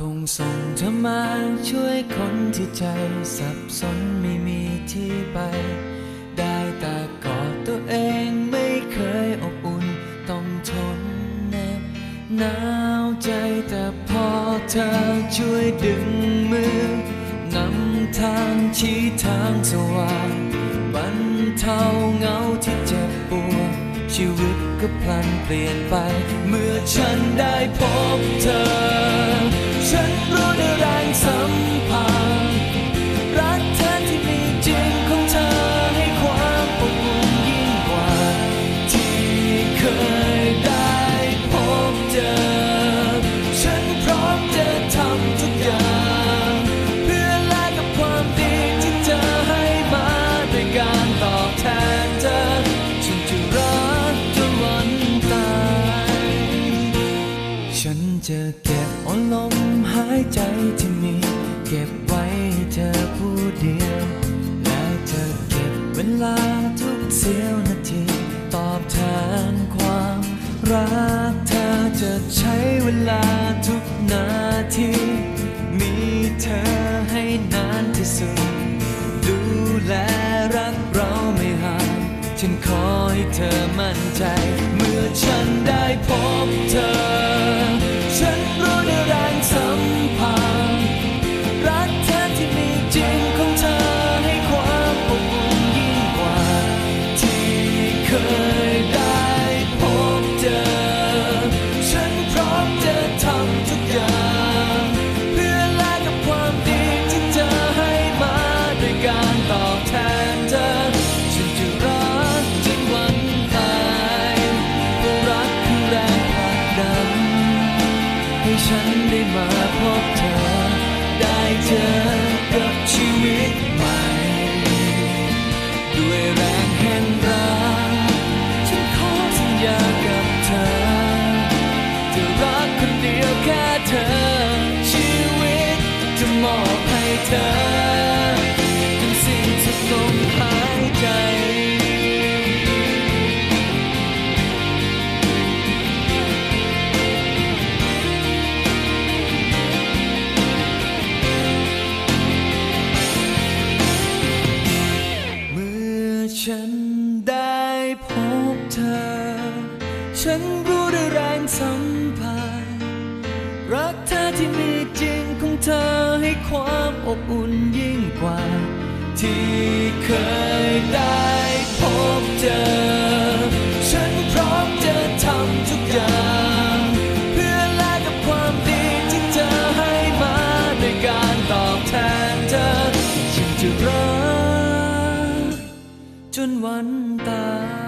เธอมาช่วยคนที่ใจสับสนไม่มีที่ไป ได้แต่กอดตัวเองไม่เคยอบอุ่นต้องทนแนบหนาวใจแต่พอเธอช่วยดึงมือนำทางชี้ทางสว่างบรรเทาเหงาที่เจ็บปวดชีวิตก็พลันเปลี่ยนไป เมื่อฉันได้พบเธอ สี้ยวนาที ตอบแทนความรักเธอจะใช้เวลาทุกนาที มีเธอให้นานที่สุด ดูแลรักเราไม่ห่างฉันขอให้เธอมั่นใจ เมื่อฉันได้พบเธอ ฉันได้มาพบเธอ ได้เจอกับชีวิต บเธอ ฉันรู้ด้แรงสัมพันธ์รักเธอที่มีจริงของเธอให้ความอบอุ่นยิ่งกว่า ที่เคยได้พบเจอ ฉันพร้อมจะทำทุกอย่าง เพื่อแลกกับความดีที่เธอให้มาด้วยการตอบแทนเธอ ฉันจะรักจนวันตาย